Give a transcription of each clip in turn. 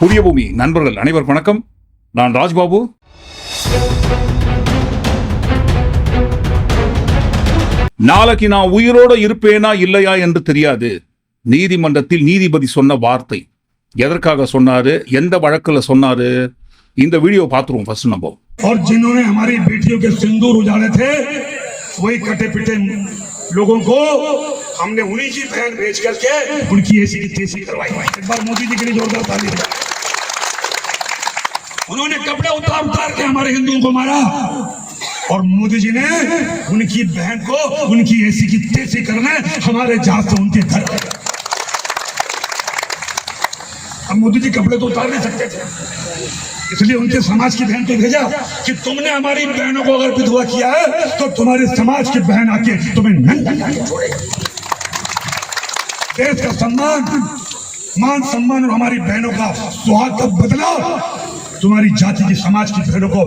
புதிய பூமி நண்பர்கள் அனைவருக்கும் வணக்கம் நான் ராஜ்பாபு நாளைக்கு நான் உயிரோட இருப்பேனா இல்லையா என்று தெரியாது நீதிமன்றத்தில் நீதிபதி சொன்ன வார்த்தை எதற்காக சொன்னாரு எந்த வழக்குல சொன்னாரு இந்த வீடியோ பார்த்துருவோம் ஃபர்ஸ்ட் நம்ம और जिन्होंने हमारी बेटियों के सिंदूर उजाड़े थे वही कटे पिटे लोगों को हमने उन्हीं की बहन भेज करके उनकी ऐसी की तेजी करवाई एक बार मोदी जी के लिए जोरदार ताली बजाएं। उन्होंने कपड़े उतार उतार के हमारे हिंदुओं को मारा। और मोदी जी ने उनकी बहन को उनकी ऐसी की तेज़ी करने हमारे जहाज़ से उनके घर अब मोदी जी कपड़े तो उतार नहीं सकते थे। इसलिए उनके समाज की बहन को भेजा कि तुमने हमारी बहनों को अगर विधवा किया है तो तुम्हारे समाज की बहन आके तुम्हें नंगा देश का सम्मान, मान सम्मान और हमारी बहनों का सुहाग का बदला तुम्हारी जाति की समाज की बहनों को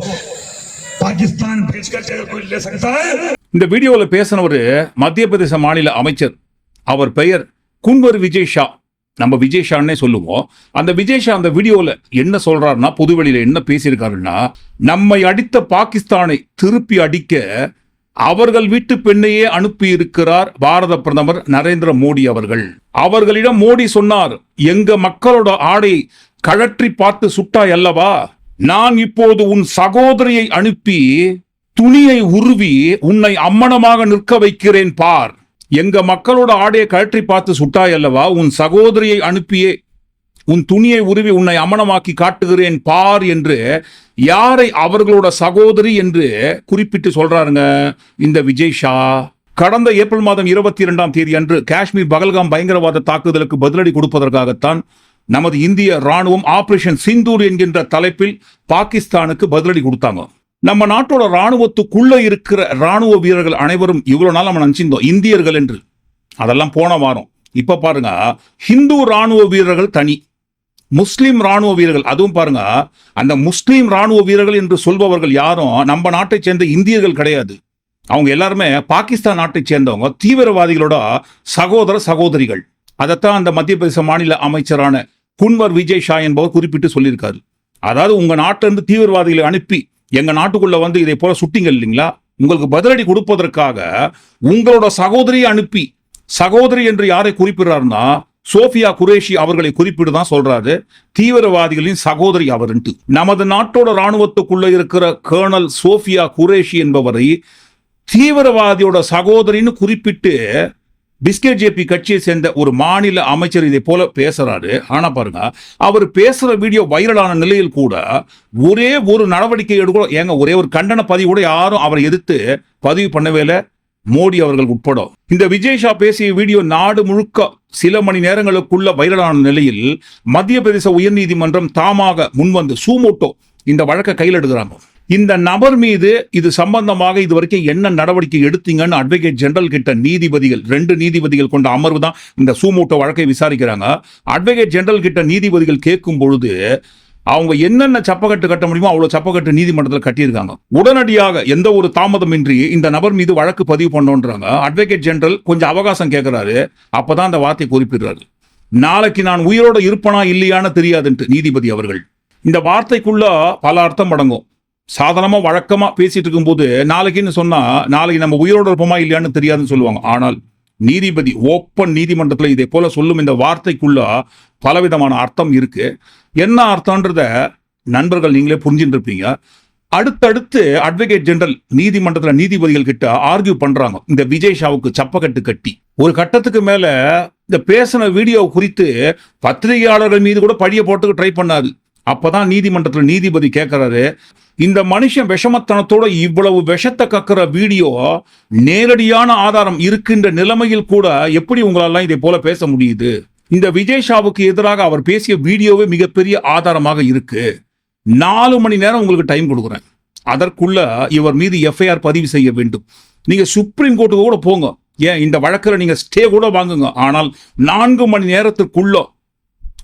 पाकिस्तान भेजकर अगर कोई ले सकता है இந்த வீடியோவில் பேசினவர் மத்திய பிரதேச மாநில அமைச்சர் அவர் பெயர் குன்வர் விஜய் ஷா நம்ம விஜய் ஷான்னே சொல்லுவோம் அந்த விஜய் ஷா அந்த வீடியோவில் என்ன சொல்றாருன்னா பொதுவெளியில் என்ன பேசியிருக்காருன்னா நம்மை அடித்த பாகிஸ்தானை திருப்பி அடிக்க அவர்கள் வீட்டு பெண்ணையே அனுப்பி இருக்கிறார் பாரத பிரதமர் நரேந்திர மோடி அவர்கள் அவர்களிடம் மோடி சொன்னார் எங்க மக்களோட ஆடை கழற்றி பார்த்து சுட்டாய் அல்லவா? நான் இப்போது உன் சகோதரியை அனுப்பி துணியை உருவி உன்னை அம்மனமாக நிற்க வைக்கிறேன் பார். எங்க மக்களோட ஆடையை கழற்றி பார்த்து சுட்டாய் அல்லவா? உன் சகோதரியை அனுப்பியே உன் துணியை உருவி உன்னை அமனமாக்கி காட்டுகிறேன் பார் என்று யாரை அவர்களோட சகோதரி என்று குறிப்பிட்டு சொல்றாருங்க? இந்த விஜய் ஷா. கடந்த ஏப்ரல் மாதம் இருபத்தி இரண்டாம் தேதி அன்று காஷ்மீர் பகல்காம் பயங்கரவாத தாக்குதலுக்கு பதிலடி கொடுப்பதற்காகத்தான் நமது இந்திய ராணுவம் ஆபரேஷன் சிந்தூர் என்கின்ற தலைப்பில் பாகிஸ்தானுக்கு பதிலடி கொடுத்தாங்க. நம்ம நாட்டோட ராணுவத்துக்குள்ள இருக்கிற ராணுவ வீரர்கள் அனைவரும் இவ்வளவு நாள் நம்ம நினைச்சிருந்தோம். இந்தியர்கள் என்று. அதெல்லாம் போன வாரம். இப்ப பாருங்க ஹிந்து ராணுவ வீரர்கள் தனி. முஸ்லீம் ராணுவ வீரர்கள் அதுவும் பாருங்க அந்த முஸ்லீம் ராணுவ வீரர்கள் என்று சொல்பவர்கள் யாரும் நம்ம நாட்டை சேர்ந்த இந்தியர்கள் கிடையாது. அவங்க எல்லாருமே பாகிஸ்தான் நாட்டை சேர்ந்தவங்க தீவிரவாதிகளோட சகோதர சகோதரிகள். அதைத்தான் அந்த மத்திய பிரதேச மாநில அமைச்சரான குன்வர் விஜய் ஷா என்பவர் குறிப்பிட்டு சொல்லியிருக்காரு. அதாவது உங்க நாட்டிலிருந்து தீவிரவாதிகளை அனுப்பி எங்க நாட்டுக்குள்ள வந்து இதை போல சுட்டிங்க இல்லைங்களா? உங்களுக்கு பதிலடி கொடுப்பதற்காக உங்களோட சகோதரியை அனுப்பி சகோதரி என்று யாரை குறிப்பிடுறாருன்னா சோஃபியா குரேஷி அவர்களை குறிப்பிட்டு தான் சொல்றாரு. தீவிரவாதிகளின் சகோதரி அவர்ன்ட்டு. நமது நாட்டோட ராணுவத்துக்குள்ள இருக்கிற கேர்னல் சோஃபியா குரேஷி என்பவரை தீவிரவாதியோட சகோதரின்னு குறிப்பிட்டு பிஸ்கே ஜேபி கட்சியை சேர்ந்த ஒரு மாநில அமைச்சர் இதை போல பேசுறாரு. ஆனா பாருங்க அவர் பேசுற வீடியோ வைரலான நிலையில் கூட ஒரே ஒரு நடவடிக்கை எடுக்க ஏங்க ஒரே ஒரு கண்டன பதிவு கூட யாரும் அவரை எதிர்த்து பதிவு பண்ணவே இல்லை. மோடி அவர்கள் உட்பட. இந்த விஜய் ஷா பேசிய வீடியோ நாடு முழுக்க சில மணி நேரங்களுக்குள்ள வைரலான நிலையில் மத்திய பிரதேச உயர்நீதிமன்றம் தாமாக முன்வந்து சூமோட்டோ இந்த வழக்கை கையில் எடுக்கிறாங்க. இந்த நபர் மீது இது சம்பந்தமாக இது வரைக்கும் என்ன நடவடிக்கை எடுத்தீங்கன்னு அட்வொகேட் ஜெனரல் கிட்ட நீதிபதிகள் ரெண்டு நீதிபதிகள் கொண்ட அமர்வு தான் இந்த சூமூட்டோ வழக்கை விசாரிக்கிறாங்க. அட்வொகேட் ஜெனரல் கிட்ட நீதிபதிகள் கேட்கும் பொழுது அவங்க என்னென்ன சப்பக்கட்டு கட்ட முடியுமோ அவ்வளோ சப்பக்கட்டு நீதிமன்றத்தில் கட்டியிருக்காங்க. உடனடியாக எந்த ஒரு தாமதமின்றி இந்த நபர் மீது வழக்கு பதிவு பண்ணோன்றாங்க. அட்வொகேட் ஜெனரல் கொஞ்சம் அவகாசம் கேட்குறாரு அப்போ தான் அந்த வார்த்தை குறிப்பிடுறாரு. நாளைக்கு நான் உயிரோடு இருப்பனா இல்லையான்னு தெரியாதுன்ட்டு நீதிபதி அவர்கள். இந்த வார்த்தைக்குள்ள பல அர்த்தம் அடங்கும். சாதாரணமாக வழக்கமாக பேசிட்டு இருக்கும்போது நாளைக்குன்னு சொன்னா நாளைக்கு நம்ம உயிரோட இருப்போமா இல்லையான்னு தெரியாதுன்னு சொல்லுவாங்க. ஆனால் நீதிபதி ஓப்பன் நீதிமன்றத்தில் இதே போல சொல்லும் இந்த வார்த்தைக்குள்ள பலவிதமான அர்த்தம் இருக்கு. என்ன அர்த்தம்ன்றத நண்பர்கள் நீங்களே புரிஞ்சுட்டு இருப்பீங்க அடுத்தடுத்து அட்வொகேட் ஜெனரல் நீதிமன்றத்தில் நீதிபதிகள் கிட்ட ஆர்கியூ பண்றாங்க. இந்த விஜய் ஷாவுக்கு சப்பக்கட்டு கட்டி. ஒரு கட்டத்துக்கு மேல இந்த பேசின வீடியோ குறித்து பத்திரிகையாளர்கள் மீது கூட பழிய போட்டுக்கு ட்ரை பண்ணாது அப்பதான் நீதிமன்றத்தில் நீதிபதி கேட்கிறாரு இந்த மனுஷன் விஷமத்தனத்தோட இவ்வளவு விஷத்தை கக்குற வீடியோ நேரடியான ஆதாரம் இருக்கின்ற நிலைமையில் கூட எப்படி உங்களாலாம் இதை போல பேச முடியுது? இந்த விஜய் ஷாவுக்கு எதிராக அவர் பேசிய வீடியோவே மிகப்பெரிய ஆதாரமாக இருக்கு. நாலு மணி நேரம் உங்களுக்கு டைம் கொடுக்குறேன். அதற்குள்ள இவர் மீது எஃப்ஐஆர் பதிவு செய்ய வேண்டும். நீங்க சுப்ரீம் கோர்ட்டுக்கு கூட போங்க. ஏன்? இந்த வழக்கில் நீங்க ஸ்டே கூட வாங்குங்க. ஆனால் நான்கு மணி நேரத்திற்குள்ள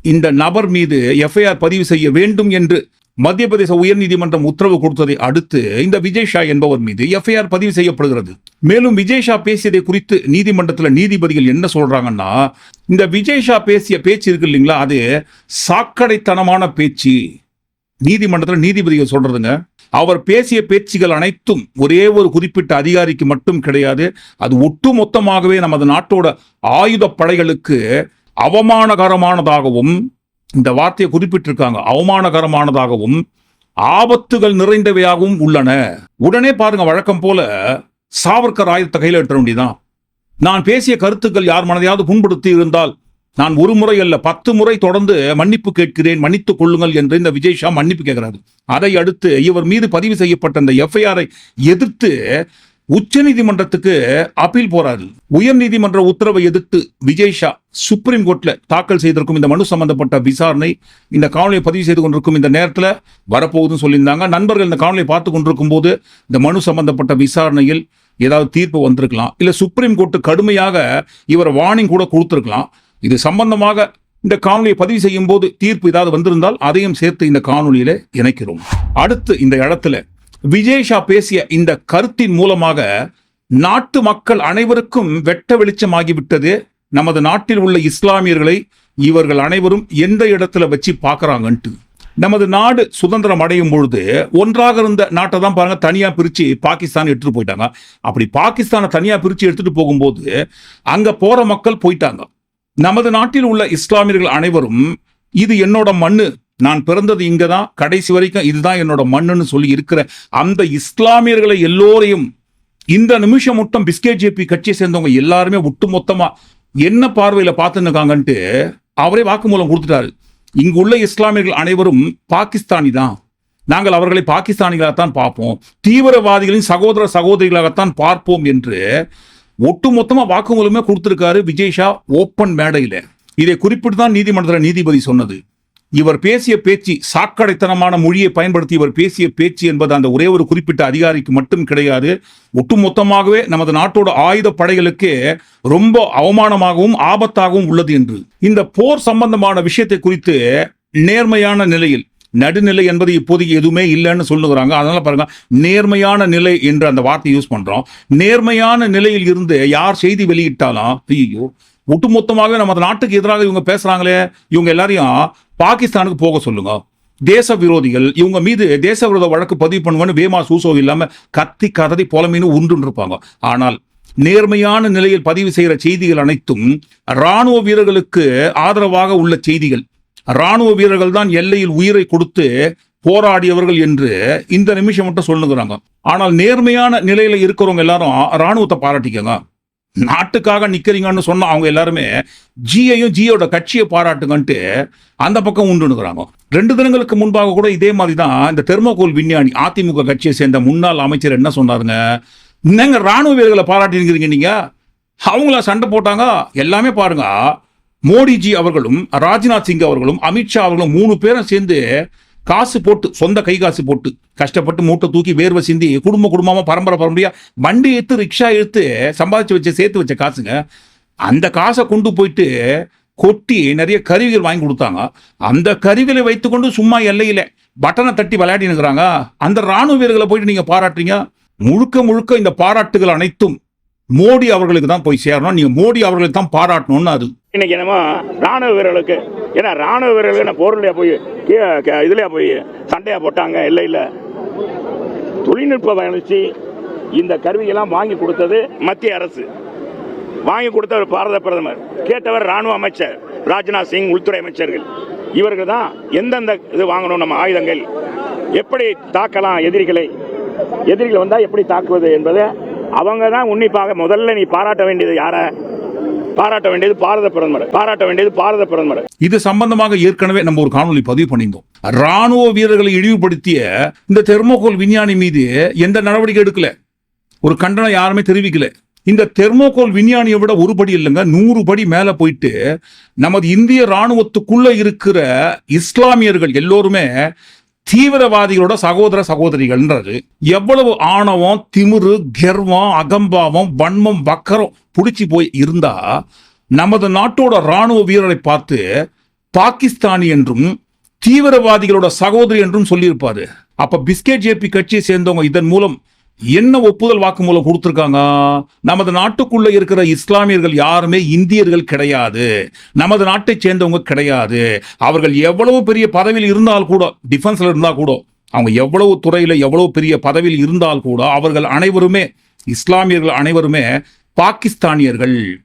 இந்த நபர் மீது எஃப்ஐஆர் பதிவு செய்ய வேண்டும் என்று மத்திய பிரதேச உயர்நீதிமன்றம் உத்தரவு கொடுத்ததை அடுத்து இந்த விஜய் ஷா என்பவர் மீது எஃப்ஐஆர் பதிவு செய்யப்படுகிறது. மேலும் விஜய் ஷா பேசியதை குறித்து நீதிமன்றத்தில் நீதிபதிகள் என்ன சொல்றாங்கன்னா இந்த விஜய் ஷா பேசிய பேச்சு இருக்கு இல்லைங்களா அது சாக்கடைத்தனமான பேச்சு. நீதிமன்றத்தில் நீதிபதிகள் சொல்றதுங்க அவர் பேசிய பேச்சுகள் அனைத்தும் ஒரே ஒரு குறிப்பிட்ட அதிகாரிக்கு மட்டும் கிடையாது அது ஒட்டுமொத்தமாகவே நமது நாட்டோட ஆயுத படைகளுக்கு அவமானகரமானதாகவும் இந்த வார்த்தையை குறிப்பிட்டிருக்காங்க. அவமானகரமானதாகவும் ஆபத்துகள் நிறைந்தவையாகவும் உள்ளன. உடனே பாருங்க வழக்கம் போல சாவர்கர் ஆயுதத்தை கையில் எடுத்த வேண்டியதான் நான் பேசிய கருத்துக்கள் யார் மனதையாவது புண்படுத்தி இருந்தால் நான் ஒரு முறை அல்ல பத்து முறை தொடர்ந்து மன்னிப்பு கேட்கிறேன் மன்னித்துக் கொள்ளுங்கள் என்று இந்த விஜய் ஷா மன்னிப்பு கேட்கிறாரு. அதை அடுத்து இவர் மீது பதிவு செய்யப்பட்ட இந்த எஃப்ஐஆரை எதிர்த்து உச்சநீதிமன்றத்துக்கு அப்பீல் போறாரு. உயர்நீதிமன்ற உத்தரவை எதிர்த்து விஜய் ஷா சுப்ரீம் கோர்ட்ல தாக்கல் செய்திருக்கும் இந்த மனு சம்பந்தப்பட்ட விசாரணை இந்த காணொலியை பதிவு செய்து கொண்டிருக்கும் இந்த நேரத்தில் வரப்போகுதுன்னு சொல்லியிருந்தாங்க. நண்பர்கள் இந்த காணொலியை பார்த்து கொண்டிருக்கும் போது இந்த மனு சம்பந்தப்பட்ட விசாரணையில் ஏதாவது தீர்ப்பு வந்திருக்கலாம். இல்ல சுப்ரீம் கோர்ட் கடுமையாக இவர் வார்னிங் கூட கொடுத்துருக்கலாம். இது சம்பந்தமாக இந்த காணொலியை பதிவு செய்யும் போது தீர்ப்பு ஏதாவது வந்திருந்தால் அதையும் சேர்த்து இந்த காணொலியில இணைக்கிறோம். அடுத்து இந்த இடத்துல விஜேஷா பேசிய இந்த கருத்தின் மூலமாக நாட்டு மக்கள் அனைவருக்கும் வெட்ட வெளிச்சமாகிவிட்டது. நமது நாட்டில் உள்ள இஸ்லாமியர்களை இவர்கள் அனைவரும் எந்த இடத்துல வச்சு பார்க்குறாங்கன்ட்டு. நமது நாடு சுதந்திரம் அடையும் பொழுது ஒன்றாக இருந்த நாட்டை தான் பாருங்க தனியாக பிரித்து பாகிஸ்தான் எடுத்துகிட்டு போயிட்டாங்க. அப்படி பாகிஸ்தானை தனியாக பிரித்து எடுத்துகிட்டு போகும்போது அங்கே போகிற மக்கள் போயிட்டாங்க. நமது நாட்டில் உள்ள இஸ்லாமியர்கள் அனைவரும் இது என்னோட மண்ணு நான் பிறந்தது இங்கே தான் கடைசி வரைக்கும் இதுதான் என்னோட மண்ணுன்னு சொல்லி இருக்கிற அந்த இஸ்லாமியர்களை எல்லோரையும் இந்த நிமிஷம் மட்டும் பிஸ்கெட் ஜேபி கட்சியை சேர்ந்தவங்க எல்லாருமே ஒட்டுமொத்தமா என்ன பார்வையில் பார்த்துன்னு இருக்காங்கன்ட்டு அவரே வாக்குமூலம் கொடுத்துட்டாரு. இங்குள்ள இஸ்லாமியர்கள் அனைவரும் பாகிஸ்தானி தான். நாங்கள் அவர்களை பாகிஸ்தானிகளாகத்தான் பார்ப்போம். தீவிரவாதிகளின் சகோதர சகோதரிகளாகத்தான் பார்ப்போம் என்று ஒட்டுமொத்தமா வாக்குமூலமே கொடுத்துருக்காரு விஜய் ஷா ஓப்பன் மேடையில். இதை குறிப்பிட்டு தான் நீதிமன்ற நீதிபதி சொன்னது. இவர் பேசிய பேச்சு சாக்கடைத்தனமான மொழியை பயன்படுத்தி இவர் பேசிய பேச்சு என்பது அந்த ஒரே ஒரு குறிப்பிட்ட அதிகாரிக்கு மட்டும் கிடையாது ஒட்டுமொத்தமாகவே நமது நாட்டோட ஆயுத படைகளுக்கு ரொம்ப அவமானமாகவும் ஆபத்தாகவும் உள்ளது என்று. இந்த போர் சம்பந்தமான விஷயத்தை குறித்து நேர்மையான நிலையில் நடுநிலை என்பது இப்போதைக்கு எதுவுமே இல்லைன்னு சொல்லுகிறாங்க. அதனால பாருங்க நேர்மையான நிலை என்று அந்த வார்த்தை யூஸ் பண்றோம். நேர்மையான நிலையில் இருந்து யார் செய்தி வெளியிட்டாலும் ஐயோ ஒட்டுமொத்தமாக நம்ம நாட்டுக்கு எதிராக இவங்க பேசுறாங்களே இவங்க எல்லாரையும் பாகிஸ்தானுக்கு போக சொல்லுங்க. தேச விரோதிகள் இவங்க மீது தேச விரோத வழக்கு பதிவு பண்ணுவேன்னு வேமா சூசோ இல்லாம கத்தி கதறி புலமைன்னு உண்டு இருப்பாங்க. ஆனால் நேர்மையான நிலையில் பதிவு செய்கிற செய்திகள் அனைத்தும் ராணுவ வீரர்களுக்கு ஆதரவாக உள்ள செய்திகள். ராணுவ வீரர்கள் தான் எல்லையில் உயிரை கொடுத்து போராடியவர்கள் என்று இந்த நிமிஷம் மட்டும் சொல்லுகிறாங்க. ஆனால் நேர்மையான நிலையில இருக்கிறவங்க எல்லாரும் ராணுவத்தை பாராட்டிக்கங்க. நாட்டுக்காக நிற்கிறீங்கன்னு சொன்ன அவங்க எல்லாருமே ஜியையும் ஜியோட கட்சியை பாராட்டுங்கன்ட்டு அந்த பக்கம் உண்டுனுக்குறாங்க ரெண்டு தினங்களுக்கு முன்பாக கூட இதே மாதிரி தான் இந்த தெர்மோகோல் விஞ்ஞானி அதிமுக கட்சியை சேர்ந்த முன்னாள் அமைச்சர் என்ன சொன்னாருங்க? என்னங்க ராணுவ வீரர்களை பாராட்டிருக்கிறீங்க நீங்கள் அவங்கள சண்டை போட்டாங்க? எல்லாமே பாருங்க. மோடிஜி அவர்களும் ராஜ்நாத் சிங் அவர்களும் அமித்ஷா அவர்களும் மூணு பேரும் சேர்ந்து காசு போட்டு சொந்த கை காசு போட்டு கஷ்டப்பட்டு மூட்டை தூக்கி வேர்வை சிந்தி குடும்ப குடும்பமா பரம்பரை பரம்பரையா வண்டி எடுத்து ரிக்ஷா எடுத்து சம்பாதிச்சு வச்சு சேர்த்து வச்ச காசுங்க அந்த காசை கொண்டு போயிட்டு கொட்டி நிறைய கருவிகள் வாங்கி கொடுத்தாங்க. அந்த கருவிகளை வைத்துக்கொண்டு சும்மா எல்லையில பட்டனை தட்டி விளையாடி இருக்கிறாங்க. அந்த ராணுவ வீரர்களை போயிட்டு நீங்க பாராட்டுறீங்க. முழுக்க முழுக்க இந்த பாராட்டுகள் அனைத்தும் மோடி அவர்களுக்கு தான் போய் சேரணும். நீங்க மோடி அவர்களுக்கு தான் பாராட்டணும்னு அது. இன்னைக்கு என்னமோ ராணுவ வீரர்களுக்கு ஏன்னா ராணுவ வீரர்களுக்கு என்ன போர்லையா போய்? இதுலயா போய் சண்டையா போட்டாங்க? இல்லை இல்லை. தொழில்நுட்ப வளர்ச்சி இந்த கருவியெல்லாம் வாங்கி கொடுத்தது மத்திய அரசு. வாங்கி கொடுத்தவர் பாரத பிரதமர். கேட்டவர் ராணுவ அமைச்சர் ராஜ்நாத் சிங் உள்துறை அமைச்சர்கள். இவர்கள் தான் எந்தெந்த இது வாங்கணும் நம்ம ஆயுதங்கள்? எப்படி தாக்கலாம் எதிரிகளை? எதிரிகள் வந்தால் எப்படி தாக்குவது என்பதை அவங்க தான் உன்னிப்பாக முதல்ல நீ பாராட்ட வேண்டியது யாரை? பாராட்ட வேண்டியது பாரத பிரதமர். பாராட்ட வேண்டியது பாரத பிரதமர். இது சம்பந்தமாக ஏற்கனவே நம்ம ஒரு காணொலி பதிவு பண்ணியிருந்தோம். ராணுவ வீரர்களை இழிவுபடுத்திய இந்த தெர்மோகோல் விஞ்ஞானி மீது எந்த நடவடிக்கை எடுக்கல? ஒரு கண்டனம் யாருமே தெரிவிக்கல. இந்த தெர்மோகோல் விஞ்ஞானியை விட ஒரு படி இல்லைங்க நூறு படி மேல போயிட்டு நமது இந்திய ராணுவத்துக்குள்ள இருக்கிற இஸ்லாமியர்கள் எல்லோருமே தீவிரவாதிகளோட சகோதர சகோதரிகள்ன்றது. எவ்வளவு ஆணவம் திமிரு கர்வம் அகம்பாவம் வன்மம் வக்கரம் பிடிச்சி போய் இருந்தா நமது நாட்டோட ராணுவ வீரரை பார்த்து பாகிஸ்தானி என்றும் தீவிரவாதிகளோட சகோதரி என்றும் சொல்லியிருப்பாரு. அப்ப பிஸ்கெட் ஜேபி கட்சியை சேர்ந்தவங்க இதன் மூலம் என்ன ஒப்புதல் வாக்குமூலம் கொடுத்துருக்காங்க? நமது நாட்டுக்குள்ள இருக்கிற இஸ்லாமியர்கள் யாருமே இந்தியர்கள் கிடையாது. நமது நாட்டை சேர்ந்தவங்க கிடையாது. அவர்கள் எவ்வளவு பெரிய பதவியில் இருந்தால் கூட டிஃபென்ஸ்ல இருந்தால் கூட அவங்க எவ்வளவு துறையில் எவ்வளவு பெரிய பதவியில் இருந்தால் கூட அவர்கள் அனைவருமே இஸ்லாமியர்கள் அனைவருமே பாகிஸ்தானியர்கள்.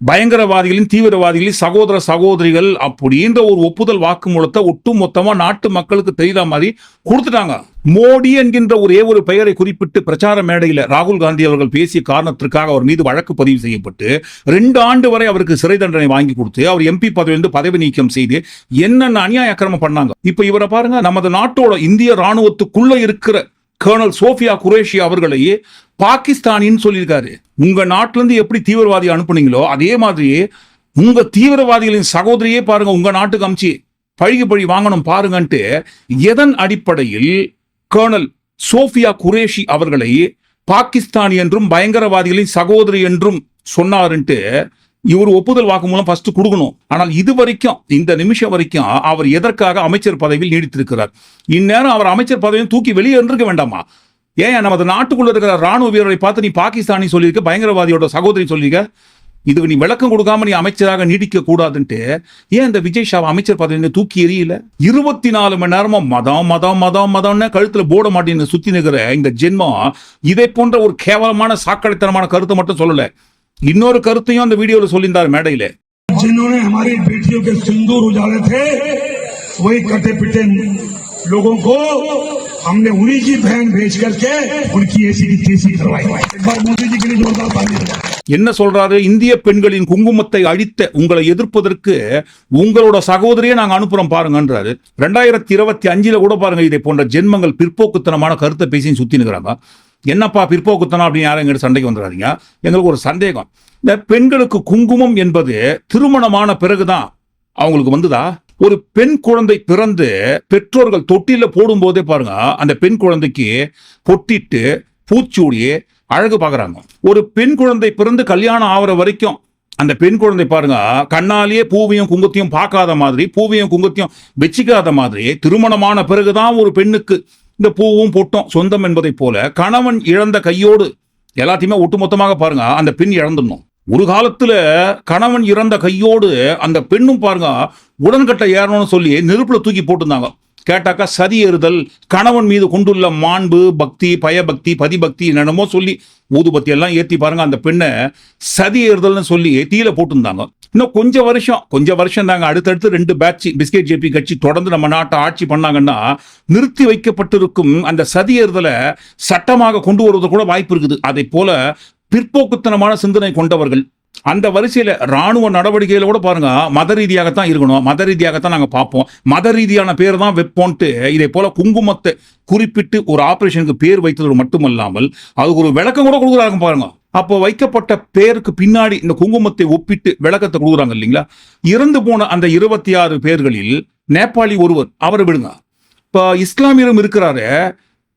பயங்கரவாதிகளின் தீவிரவாதிகளின் சகோதர சகோதரிகள் அப்படின்ற ஒரு ஒப்புதல் வாக்குமூலத்தை ஒட்டுமொத்தமா நாட்டு மக்களுக்கு தெரியுத மாதிரி கொடுத்துட்டாங்க. மோடி என்கின்ற ஒரே ஒரு பெயரை குறிப்பிட்டு பிரச்சார மேடையில ராகுல் காந்தி அவர்கள் பேசிய காரணத்திற்காக அவர் மீது வழக்கு பதிவு செய்யப்பட்டு ரெண்டு ஆண்டு வரை அவருக்கு சிறை தண்டனை வாங்கி கொடுத்து அவர் எம்பி பதவியிலிருந்து பதவி நீக்கம் செய்து என்னென்ன அநியாய அக்கிரமம் பண்ணாங்க? இப்ப இவரை பாருங்க நமது நாட்டோட இந்திய ராணுவத்துக்குள்ள இருக்கிற கர்னல் சோஃபியா குரேஷி அவர்களை பாகிஸ்தானின்னு சொல்லியிருக்காரு. உங்க நாட்டிலேருந்து எப்படி தீவிரவாதி அனுப்புனீங்களோ அதே மாதிரி உங்க தீவிரவாதிகளின் சகோதரியே பாருங்க உங்க நாட்டுக்கு அமிச்சு பழிக்கு பழி வாங்கணும் பாருங்கன்ட்டு எதன் அடிப்படையில் கர்னல் சோஃபியா குரேஷி அவர்களை பாகிஸ்தான் என்றும் பயங்கரவாதிகளின் சகோதரி என்றும் சொன்னாருன்ட்டு இவர் ஒப்புதல் வாக்கு மூலம் ஃபர்ஸ்ட் கொடுக்கணும். ஆனால் இது வரைக்கும் இந்த நிமிஷம் வரைக்கும் அவர் எதற்காக அமைச்சர் பதவியில் நீடித்திருக்கிறார்? இந்நேரம் அவர் அமைச்சர் பதவியும் தூக்கி வெளியே இருந்திருக்க வேண்டாமா? ஏன் நமது நாட்டுக்குள்ள இருக்கிற ராணுவ வீரரை பார்த்து நீ பாகிஸ்தானி சொல்லியிருக்க பயங்கரவாதியோட சகோதரி சொல்லியிருக்க? இதுக்கு நீ விளக்கம் கொடுக்காம நீ அமைச்சராக நீடிக்க கூடாதுன்ட்டு ஏன் இந்த விஜய் ஷா அமைச்சர் பதவியில தூக்கி எறியல? இருபத்தி நாலு மணி நேரமா மதம் மதம் மதம் மதம்னு கழுத்துல போட மாட்டேன்னு சுத்தி நிற்கிற இந்த ஜென்மம் இதை போன்ற ஒரு கேவலமான சாக்கடைத்தனமான கருத்தை மட்டும் சொல்லலை. இன்னொரு கருத்தையும் அந்த வீடியோல சொல்லியிருந்தார் மேடையில जिन्होंने हमारी बेटियों के सिंदूर उजाड़े थे वही कटे पिटे लोगों को हमने उन्हीं की बहन भेज करके उनकी ऐसी की तैसी करवाई एक बार मोदी जी के लिए जोरदार ताली बजाएं। என்ன சொல்றாரு இந்திய பெண்களின் குங்குமத்தை அழித்த உங்களை எதிர்ப்பதற்கு உங்களோட சகோதரியை நாங்க அனுப்புறோம் பாருங்கன்றாரு ரெண்டாயிரத்தி இருபத்தி அஞ்சுல கூட பாருங்க இதை போன்ற ஜென்மங்கள் பிற்போக்குத்தனமான கருத்தை பேசி சுத்தி நிற்கிறாங்க என்னப்பா பிற்போக்குத்தனம் அப்படின்னு யாரும் எங்கிட்ட சண்டைக்கு வந்துடாதீங்க. எங்களுக்கு ஒரு சந்தேகம். இந்த பெண்களுக்கு குங்குமம் என்பது திருமணமான பிறகுதான் அவங்களுக்கு வந்துதா? ஒரு பெண் குழந்தை பிறந்து பெற்றோர்கள் தொட்டில போடும்போதே பாருங்க அந்த பெண் குழந்தைக்கு பொட்டிட்டு பூச்சூடி அழகு பார்க்குறாங்க ஒரு பெண் குழந்தை பிறந்து கல்யாணம் ஆகிற வரைக்கும் அந்த பெண் குழந்தை பாருங்க கண்ணாலேயே பூவையும் குங்குத்தையும் பார்க்காத மாதிரி பூவையும் குங்குத்தையும் வச்சுக்காத மாதிரி திருமணமான பிறகுதான் ஒரு பெண்ணுக்கு இந்த பூவும் பொட்டும் சொந்தம் என்பதை போல கணவன் இழந்த கையோடு எல்லாத்தையுமே ஒட்டுமொத்தமாக பாருங்க. அந்த பெண் இழந்துடணும். ஒரு காலத்துல கணவன் இறந்த கையோடு அந்த பெண்ணும் பாருங்க உடன்கட்டை ஏறணும்னு சொல்லி நெருப்புல தூக்கி போட்டிருந்தாங்க. கேட்டாக்கா சதி எறுதல் கணவன் மீது கொண்டுள்ள மாண்பு பக்தி பயபக்தி பதிபக்தி என்னென்னமோ சொல்லி ஊதுபத்தி எல்லாம் ஏற்றி பாருங்க அந்த பெண்ணை சதி ஏறுதல்னு சொல்லி தீயில போட்டிருந்தாங்க. இன்னும் கொஞ்சம் வருஷம் கொஞ்சம் வருஷம் தாங்க அடுத்தடுத்து ரெண்டு பேட்சி பிஸ்கெட் ஜேபி கட்சி தொடர்ந்து நம்ம நாட்டை ஆட்சி பண்ணாங்கன்னா நிறுத்தி வைக்கப்பட்டிருக்கும் அந்த சதி ஏறுதலை சட்டமாக கொண்டு வருவது கூட வாய்ப்பு இருக்குது. அதை போல பிற்போக்குத்தனமான சிந்தனை கொண்டவர்கள் அந்த வரிசையில் ராணுவ நடவடிக்கையில் கூட பாருங்க மத ரீதியாகத்தான் இருக்கணும். மத ரீதியாகத்தான் நாங்கள் பார்ப்போம். மத ரீதியான பேர் தான் வைப்போன்ட்டு இதே போல குங்குமத்தை குறிப்பிட்டு ஒரு ஆபரேஷனுக்கு பேர் வைத்தது மட்டுமல்லாமல் அதுக்கு ஒரு விளக்கம் கூட கொடுக்குறாங்க பாருங்க. அப்போ வைக்கப்பட்ட பேருக்கு பின்னாடி இந்த குங்குமத்தை ஒப்பிட்டு விளக்கத்தை கொடுக்குறாங்க இல்லைங்களா? இறந்து போன அந்த இருபத்தி ஆறு பேர்களில் நேபாளி ஒருவர் அவரை விடுங்க. இப்போ இஸ்லாமியரும் இருக்கிறாரு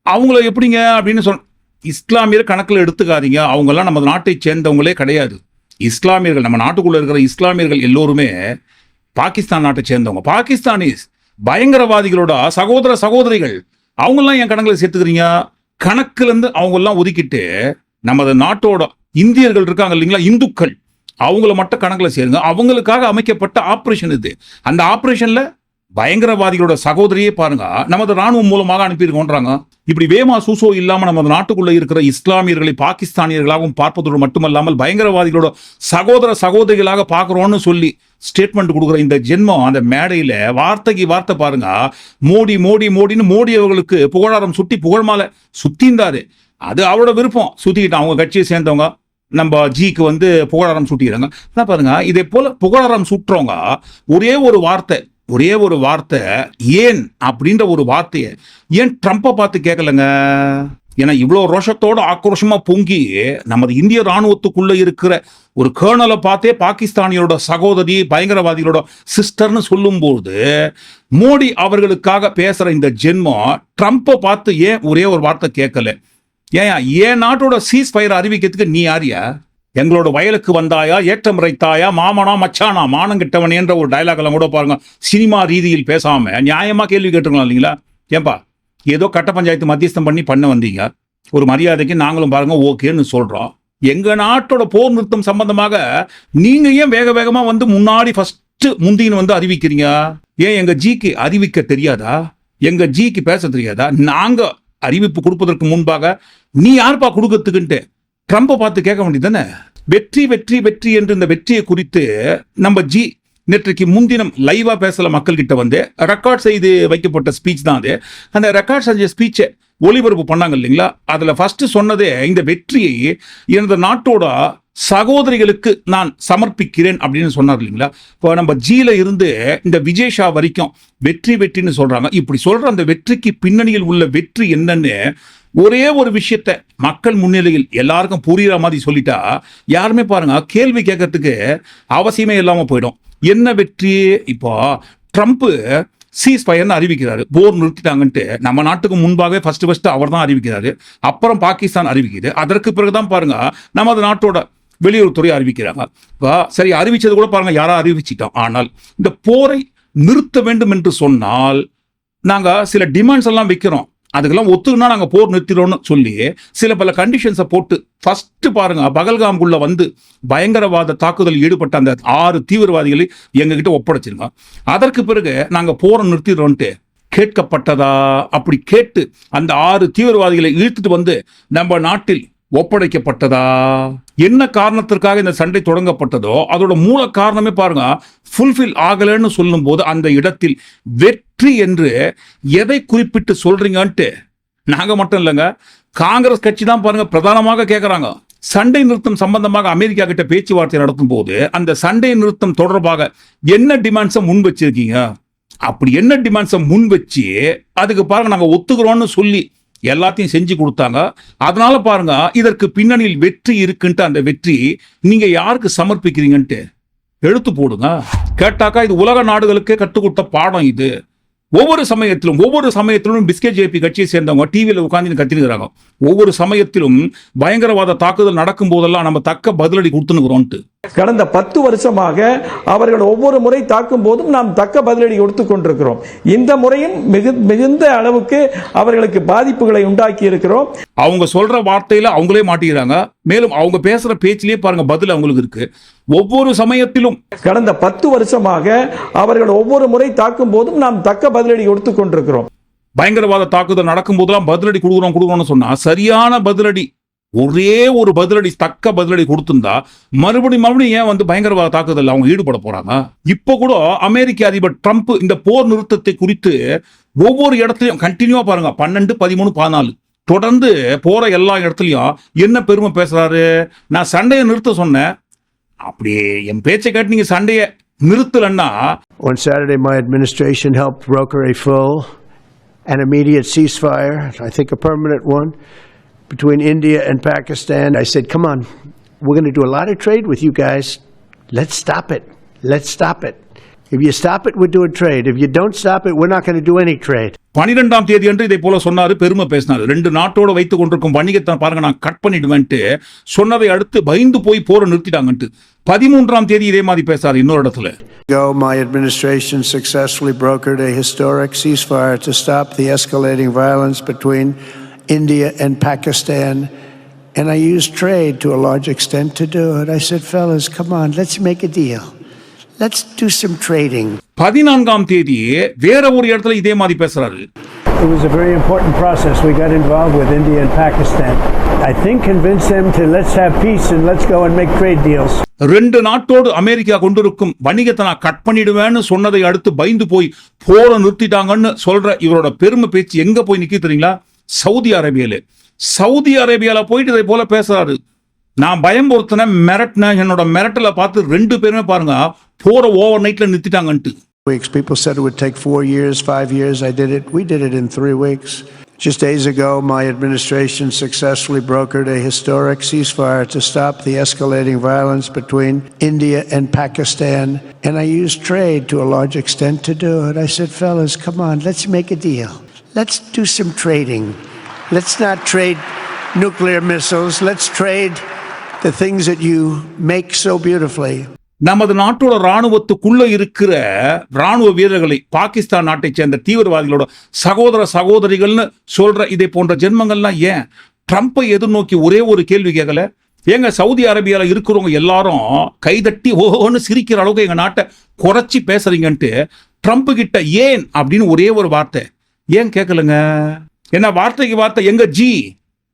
அவங்கள எப்படிங்க அப்படின்னு சொன்ன இஸ்லாமியர் கணக்கில் எடுத்துக்காதீங்க. அவங்கெல்லாம் நம்ம நாட்டை சேர்ந்தவங்களே கிடையாது. இஸ்லாமியர்கள் நம்ம நாட்டுக்குள்ளே இருக்கிற இஸ்லாமியர்கள் எல்லோருமே பாகிஸ்தான் நாட்டை சேர்ந்தவங்க. பாகிஸ்தானிஸ் பயங்கரவாதிகளோட சகோதர சகோதரிகள் அவங்கெல்லாம் என் கணக்கில் சேர்த்துக்கிறீங்க? கணக்குலேருந்து அவங்கெல்லாம் ஒதுக்கிட்டு நமது நாட்டோட இந்தியர்கள் இருக்காங்க இல்லைங்களா? இந்துக்கள். அவங்கள மட்டும் கணக்கில் சேருங்க. அவங்களுக்காக அமைக்கப்பட்ட ஆப்ரேஷன் இது. அந்த ஆப்ரேஷனில் பயங்கரவாதிகளோட சகோதரியே பாருங்க. நமது ராணுவம் மூலமாக அனுப்பியிருக்கோன்றாங்க. இப்படி வேமா சூசோ இல்லாம நமது நாட்டுக்குள்ள இருக்கிற இஸ்லாமியர்களை பாகிஸ்தானியர்களாகவும் பார்ப்பதோடு மட்டுமல்லாமல் பயங்கரவாதிகளோட சகோதர சகோதரிகளாக பார்க்குறோன்னு சொல்லி ஸ்டேட்மெண்ட் கொடுக்குற இந்த ஜென்மம் அந்த மேடையில வார்த்தைக்கு வார்த்தை பாருங்க. மோடி மோடி மோடின்னு மோடி அவர்களுக்கு புகழாரம் சுட்டி புகழ் மாலை சுத்திந்தாரு அது அவரோட விருப்பம். சுத்திக்கிட்டான் அவங்க கட்சியை சேர்ந்தவங்க நம்ம ஜிக்கு வந்து புகழாரம் சுட்டிக்கிறாங்க. பாருங்க. இதே போல புகழாரம் சுட்டுறவங்க ஒரே ஒரு வார்த்தை. ஒரே ஒரு வார்த்தை ஏன் அப்படின்ற ஒரு வார்த்தையை ஏன் ட்ரம்ப்பை பார்த்து கேட்கலங்க? ஏன்னா இவ்வளோ ரோஷத்தோட ஆக்ரோஷமாக பொங்கி நமது இந்திய இராணுவத்துக்குள்ளே இருக்கிற ஒரு கேர்னலை பார்த்தே பாகிஸ்தானியரோட சகோதரி பயங்கரவாதிகளோட சிஸ்டர்னு சொல்லும்போது மோடி அவர்களுக்காக பேசுகிற இந்த ஜென்மம் ட்ரம்ப்பை பார்த்து ஏன் ஒரே ஒரு வார்த்தை கேட்கல? ஏன் என் நாட்டோட சீஸ் ஃபயர் அறிவிக்கிறதுக்கு நீ யாரியா எங்களோட வயலுக்கு வந்தாயா ஏற்றம் இறைத்தாயா மாமனா மச்சானா மானம் கிட்டவன் என்ற ஒரு டைலாக் எல்லாம் கூட பாருங்க. சினிமா ரீதியில் பேசாம நியாயமா கேள்வி கேட்டுருக்கலாம் இல்லைங்களா? ஏன்பா ஏதோ கட்ட பஞ்சாயத்து மத்தியஸ்தம் பண்ணி பண்ண வந்தீங்க. ஒரு மரியாதைக்கு நாங்களும் பாருங்க ஓகேன்னு சொல்றோம். எங்க நாட்டோட போர் நிறுத்தம் சம்பந்தமாக நீங்க ஏன் வேக வேகமா வந்து முன்னாடி ஃபர்ஸ்ட் முந்தின்னு வந்து அறிவிக்கிறீங்க? ஏன் எங்க ஜிக்கு அறிவிக்க தெரியாதா? எங்க ஜிக்கு பேச தெரியாதா? நாங்க அறிவிப்பு கொடுப்பதற்கு முன்பாக நீ யாருப்பா கொடுக்கறதுக்குன்ட்டு ட்ரம்ப்பை பார்த்து கேட்க வேண்டியது தானே வெற்றி வெற்றி வெற்றி என்று இந்த வெற்றியை குறித்து நம்ம ஜி நேற்றைக்கு முன்தினம் லைவாக பேசல மக்கள் கிட்ட வந்து. ரெக்கார்ட் செய்து வைக்கப்பட்ட ஸ்பீச் தான் அது. அந்த ரெக்கார்ட் செஞ்ச ஸ்பீச்சை ஒளிபரப்பு பண்ணாங்க இல்லைங்களா? அதுல ஃபஸ்ட்டு சொன்னதே இந்த வெற்றியை எனது நாட்டோட சகோதரிகளுக்கு நான் சமர்ப்பிக்கிறேன் அப்படின்னு சொன்னார் இல்லைங்களா? இப்போ நம்ம ஜீல இருந்து இந்த விஜேஷா வரைக்கும் வெற்றி வெற்றின்னு சொல்றாங்க. இப்படி சொல்ற அந்த வெற்றிக்கு பின்னணியில் உள்ள வெற்றி என்னன்னு ஒரே ஒரு விஷயத்த மக்கள் முன்னிலையில் எல்லாருக்கும் புரியுற மாதிரி சொல்லிட்டா யாருமே பாருங்க கேள்வி கேட்கறதுக்கு அவசியமே இல்லாமல் போயிடும். என்ன வெற்றி? இப்போ ட்ரம்ப்பு சீஸ் பயர்னு அறிவிக்கிறாரு. போர் நிறுத்திட்டாங்கன்ட்டு நம்ம நாட்டுக்கு முன்பாகவே ஃபர்ஸ்ட் ஃபர்ஸ்ட் அவர் தான் அறிவிக்கிறாரு. அப்புறம் பாகிஸ்தான் அறிவிக்குது. அதற்கு பிறகுதான் பாருங்க நமது நாட்டோட வெளியுறவுத்துறை அறிவிக்கிறாங்க. சரி அறிவிச்சது கூட பாருங்க யாரா அறிவிச்சிட்டோம். ஆனால் இந்த போரை நிறுத்த வேண்டும் என்று சொன்னால் நாங்கள் சில டிமாண்ட்ஸ் எல்லாம் வைக்கிறோம். அதுக்கெல்லாம் ஒத்துக்குனா நாங்கள் போர் நிறுத்திடுறோம்னு சொல்லி சில பல கண்டிஷன்ஸை போட்டு ஃபஸ்ட்டு பாருங்க பகல்காம்குள்ள வந்து பயங்கரவாத தாக்குதல் ஈடுபட்ட அந்த ஆறு தீவிரவாதிகளை எங்ககிட்ட ஒப்படைச்சிருங்க அதற்கு பிறகு நாங்கள் போரை நிறுத்திடுறோன்ட்டு கேட்கப்பட்டதா? அப்படி கேட்டு அந்த ஆறு தீவிரவாதிகளை இழுத்துட்டு வந்து நம்ம நாட்டில் ஒப்படைக்கப்பட்டதா? என்ன காரணத்திற்காக இந்த சண்டை தொடங்கப்பட்டதோ அதோட மூல காரணமே பாருங்க ஃபுல்ஃபில் ஆகலைன்னு சொல்லும்போது அந்த இடத்தில் வெற்றி என்று எதை குறிப்பிட்டு சொல்றீங்கன்ட்டு நாங்க மட்டும் இல்லைங்க காங்கிரஸ் கட்சி தான் பாருங்க பிரதானமாக கேட்குறாங்க சண்டை நிறுத்தம் சம்பந்தமாக அமெரிக்கா கிட்ட பேச்சுவார்த்தை நடத்தும் போது அந்த சண்டை நிறுத்தம் தொடர்பாக என்ன டிமாண்ட்ஸை முன் வச்சிருக்கீங்க? அப்படி என்ன டிமாண்ட்ஸை முன் வச்சு அதுக்கு பாருங்க நாங்கள் ஒத்துக்கிறோம்னு சொல்லி எல்லாத்தையும் செஞ்சு கொடுத்தாங்க. அதனால பாருங்க இதற்கு பின்னணியில் வெற்றி இருக்குன்ட்டு அந்த வெற்றி நீங்க யாருக்கு சமர்ப்பிக்கிறீங்கன்ட்டு? எழுத்து போடுங்க. கேட்டாக்கா இது உலக நாடுகளுக்கே கற்றுக் கொடுத்த பாடம் இது. ஒவ்வொரு சமயத்திலும் ஒவ்வொரு சமயத்திலும் பிஸ்கே ஜேபி கட்சியை சேர்ந்தவங்க டிவியில் உட்காந்து கத்தினுக்கிறாங்க ஒவ்வொரு சமயத்திலும் பயங்கரவாத தாக்குதல் நடக்கும் போதெல்லாம் நம்ம தக்க பதிலடி கொடுத்துனுக்குறோம்ட்டு கடந்த பத்து வருஷமாக அவர்கள் ஒவ்வொரு முறை தாக்கும் போதும் நாம் தக்க பதிலடி கொடுத்து கொண்டிருக்கிறோம். இந்த முறையும் மிகு மிகுந்த அளவுக்கு அவர்களுக்கு பாதிப்புகளை உண்டாக்கி இருக்கிறோம். அவங்க சொல்ற வார்த்தையில அவங்களே மாட்டிக்கிறாங்க. மேலும் அவங்க பேசுற பேச்சிலேயே பாருங்க பதில் அவங்களுக்கு இருக்கு. ஒவ்வொரு சமயத்திலும் கடந்த பத்து வருஷமாக அவர்கள் ஒவ்வொரு முறை தாக்கும் போதும் நாம் தக்க பதிலடி கொடுத்து கொண்டிருக்கிறோம். பயங்கரவாத தாக்குதல் நடக்கும் போதெல்லாம் பதிலடி கொடுக்குறோம் கொடுக்குறோம்னு சொன்னா சரியான பதிலடி ஒரே ஒரு பதிலடி தக்க பதிலடி கொடுத்திருந்தா மறுபடியும் மறுபடியும் ஏன் வந்து பயங்கரவாத தாக்குதல் அவங்க ஈடுபட போறாங்க? இப்போ கூட அமெரிக்க அதிபர் ட்ரம்ப் இந்த போர் நிறுத்தத்தை குறித்து ஒவ்வொரு இடத்துலையும் கண்டினியூவா பாருங்க. பன்னெண்டு பதிமூணு பதினாலு. தொடர்ந்து போற எல்லா இடத்துலையும் என்ன பெருமை பேசுறாரு? நான் சண்டையை நிறுத்த சொன்னேன். அப்படியே என் பேச்சை கேட்டு நீங்க சண்டையை நிறுத்தலன்னா On Saturday, my administration helped broker a full and immediate ceasefire, I think a permanent one, between India and Pakistan. I said, come on, we're going to do a lot of trade with you guys. Let's stop it. Let's stop it. If you stop it, we're doing trade. If you don't stop it, we're not going to do any trade. பனிரெண்டாம் தேதி அன்று இதை போல சொன்னாரு பெருமை பேசினாரு ரெண்டு நாட்டோட வைத்துக் கொண்டிருக்கும் வணிகத்தை பாருங்க நான் கட் பண்ணிடுவேன்ட்டு சொன்னதை அடுத்து பயந்து போய் போரை நிறுத்திட்டாங்கன்ட்டு பதிமூன்றாம் தேதி இதே மாதிரி பேசாரு இன்னொரு இடத்துல ago, my administration successfully brokered a historic ceasefire to stop the escalating violence between India and Pakistan. And I used trade to a large extent to do it. I said, fellas, come on, let's make a deal. Let's do some trading. பதினான்காம் தேதி வேற ஒரு இடத்துல இதே மாதிரி பேசுறாரு It was a very important process. We got involved with India and Pakistan. I think convinced them to let's have peace and let's go and make trade deals. ரெண்டு நாட்டோடு America கொண்டிருக்கும் வணிகத்தை நான் கட் பண்ணிடுவேன்னு சொன்னதை அடுத்து பயந்து போய் போரை நிறுத்திட்டாங்கன்னு சொல்ற இவரோட பெருமை பேச்சு எங்க போய் நிக்க தெரியுங்களா சவுதி அரேபியால சவுதி அரேபியால போயிட்டு இதை போல பேசுறாரு நான் பயம் பொறுத்தன மிரட்டின என்னோட மிரட்டலை பார்த்து ரெண்டு பேருமே பாருங்க போற ஓவர் நைட்ல நிறுத்திட்டாங்கன்ட்டு Weeks. People said it would take four years, five years. I did it. We did it in three weeks. Just days ago, my administration successfully brokered a historic ceasefire to stop the escalating violence between India and Pakistan. And I used trade to a large extent to do it. I said, fellas, come on, let's make a deal. Let's do some trading. Let's not trade nuclear missiles. Let's trade the things that you make so beautifully. நமது நாட்டோட ராணுவத்துக்குள்ள இருக்கிற ராணுவ வீரர்களை பாகிஸ்தான் நாட்டைச் சேர்ந்த தீவிரவாதிகளோட சகோதர சகோதரிகள்னு சொல்ற இதை போன்ற ஜென்மங்கள்லாம் ஏன் ட்ரம்ப்பை எதிர்நோக்கி ஒரே ஒரு கேள்வி கேட்கல ஏங்க சவுதி அரேபியால இருக்கிறவங்க எல்லாரும் கைதட்டி ஓஹோன்னு சிரிக்கிற அளவுக்கு எங்க நாட்டை குறைச்சி பேசுறீங்கன்ட்டு ட்ரம்ப் கிட்ட ஏன் அப்படின்னு ஒரே ஒரு வார்த்தை ஏன் கேட்கலங்க என்ன வார்த்தைக்கு வார்த்தை எங்க ஜி?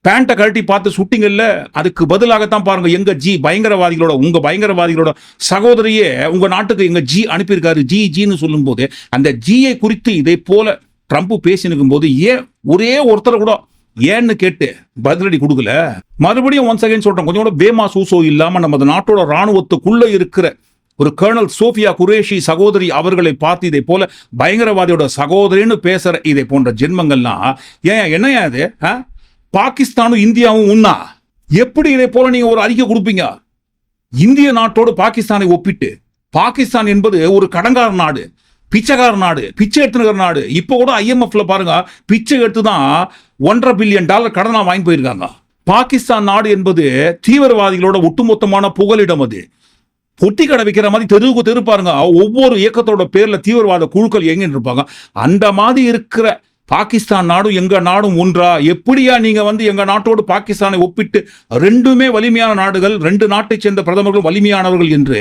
பேண்ட்டை கழட்டி பார்த்து சுட்டிங்கல்ல அதுக்கு பதிலாகத்தான் பாருங்க எங்க ஜி பயங்கரவாதிகளோட உங்க பயங்கரவாதிகளோட சகோதரியே உங்க நாட்டுக்கு எங்க ஜி அனுப்பியிருக்காரு ஜி ஜின்னு சொல்லும்போது அந்த ஜியை குறித்து இதை போல ட்ரம்ப் பேசினுக்கும் போது ஏன் ஒரே ஒருத்தர் கூட ஏன்னு கேட்டு பதிலடி கொடுக்கல? மறுபடியும் ஒன் செகண்ட் சொல்றேன் கொஞ்சம் கூட பேமா சூசோ இல்லாம நமது நாட்டோட ராணுவத்துக்குள்ள இருக்கிற ஒரு கர்னல் சோஃபியா குரேஷி சகோதரி அவர்களை பார்த்து இதை போல பயங்கரவாதியோட சகோதரின்னு பேசுற இதை போன்ற ஜென்மங்கள்லாம் ஏன் என்னையா இது? ஆ? பாகிஸ்தானும் இந்தியாவும் உண்ணா எப்படி இதை போல நீங்க ஒரு அறிக்கை கொடுப்பீங்க? இந்திய நாட்டோடு பாகிஸ்தானை ஒப்பிட்டு. பாகிஸ்தான் என்பது ஒரு கடங்கார நாடு பிச்சைக்கார நாடு பிச்சை எடுத்துனுக்கிற நாடு. இப்போ கூட ஐஎம்எஃப்ல பாருங்க பிச்சை எடுத்து தான் ஒன்றரை பில்லியன் டாலர் கடனாக வாங்கி போயிருக்காங்க. பாகிஸ்தான் நாடு என்பது தீவிரவாதிகளோட ஒட்டுமொத்தமான புகலிடம் அது. பொட்டி கடை வைக்கிற மாதிரி தெருவுக்கு தெரு பாருங்க. ஒவ்வொரு இயக்கத்தோட பேர்ல தீவிரவாத குழுக்கள் எங்கன்னு இருப்பாங்க. அந்த மாதிரி இருக்கிற பாகிஸ்தான் நாடும் எங்க நாடும் ஒன்றா? எப்படியா நீங்க வந்து எங்க நாட்டோடு பாகிஸ்தானை ஒப்பிட்டு ரெண்டுமே வலிமையான நாடுகள் ரெண்டு நாட்டை சேர்ந்த பிரதமர்கள் வலிமையானவர்கள் என்று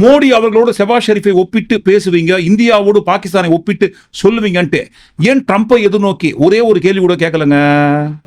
மோடி அவர்களோடு செபாஸ் ஷெரீஃபை ஒப்பிட்டு பேசுவீங்க இந்தியாவோடு பாகிஸ்தானை ஒப்பிட்டு சொல்லுவீங்கன்ட்டு. ஏன் ட்ரம்ப்பை எதிர்நோக்கி? ஒரே ஒரு கேள்வி கூட கேட்கலங்க.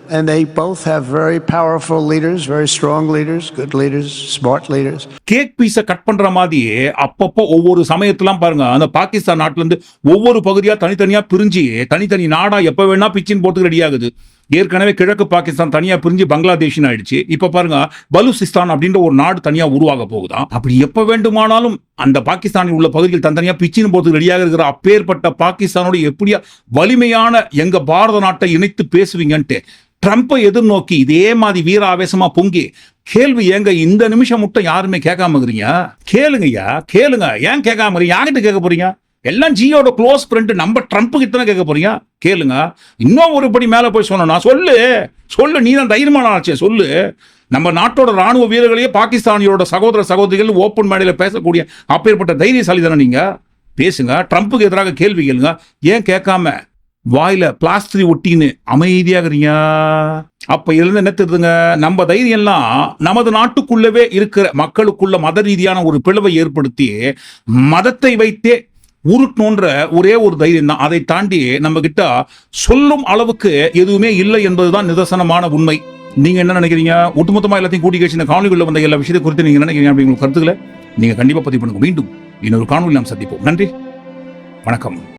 And they both have very powerful leaders, very strong leaders, good leaders, smart leaders. Cake பீஸை கட் பண்ற மாதிரி அப்பப்போ ஒவ்வொரு சமயத்தெல்லாம் பாருங்க. அந்த பாகிஸ்தான் நாட்டுல இருந்து ஒவ்வொரு பகுதியா தனித்தனியா பிரிஞ்சு தனித்தனி நாடா எப்ப வேணா பிச்சின் போட்டு ரெடி ஆகுது. ஏற்கனவே கிழக்கு பாகிஸ்தான் தனியா பிரிஞ்சு பங்களாதேஷ்னு ஆயிடுச்சு. இப்ப பாருங்க பலுசிஸ்தான் அப்படின்ற ஒரு நாடு தனியா உருவாக போகுதான் அப்படி எப்ப வேண்டுமானாலும் அந்த பாகிஸ்தானில் உள்ள பகுதியில் தனித்தனியா பிச்சின் போட்டு ரெடியாக இருக்கிற அப்பேற்பட்ட பாகிஸ்தானோட எப்படியா வலிமையான எங்க பாரத நாட்டை இணைத்து பேசுவீங்கன்ட்டு ட்ரம்ப்பை எதிர்நோக்கி இதே மாதிரி வீர ஆவேசமா பொங்கி கேள்வி ஏங்க இந்த நிமிஷம் மட்டும் யாருமே கேட்காம இருக்கிறீங்க? கேளுங்கய்யா கேளுங்க. ஏன் கேட்காம இருக்கீங்க? யார்கிட்ட கேட்க போறீங்க? எல்லாம் ஜியோட க்ளோஸ் ஃப்ரெண்டு நம்ம ட்ரம்ப்புக்கு இத்தனை கேட்க போறியா கேளுங்க. இன்னும் ஒரு படி மேலே போய் சொன்னா சொல்லு. சொல்லு நீ தான் தைரியமான ஆச்சு சொல்லு. நம்ம நாட்டோட ராணுவ வீரர்களையே பாகிஸ்தானியோட சகோதர சகோதரிகள் ஓப்பன் மேடையில் பேசக்கூடிய அப்பேற்பட்ட தைரியசாலி தானே நீங்கள் பேசுங்க. ட்ரம்ப்புக்கு எதிராக கேள்வி கேளுங்க. ஏன் கேட்காம வாயில பிளாஸ்டரி ஒட்டின்னு அமைதியாகிறீங்க? அப்ப இதுல இருந்து என்ன தெரியுதுங்க? நம்ம தைரியம்லாம் நமது நாட்டுக்குள்ளவே இருக்கிற மக்களுக்குள்ள மத ரீதியான ஒரு பிளவை ஏற்படுத்தி மதத்தை வைத்தே உருட்டணுன்ற ஒரே ஒரு தைரியம் தான். அதை தாண்டி நம்ம கிட்ட சொல்லும் அளவுக்கு எதுவுமே இல்லை என்பதுதான் நிதர்சனமான உண்மை. நீங்க என்ன நினைக்கிறீங்க? ஒட்டுமொத்தமா எல்லாத்தையும் கூட்டி கழிச்சு இந்த காணொலிகளில் வந்த எல்லா விஷயத்தை குறித்து நீங்க நினைக்கிறீங்க அப்படிங்கிற கருத்துக்களை நீங்க கண்டிப்பா பதிவு பண்ணுங்க. மீண்டும் இன்னொரு காணொலி நாம் சந்திப்போம். நன்றி. வணக்கம்.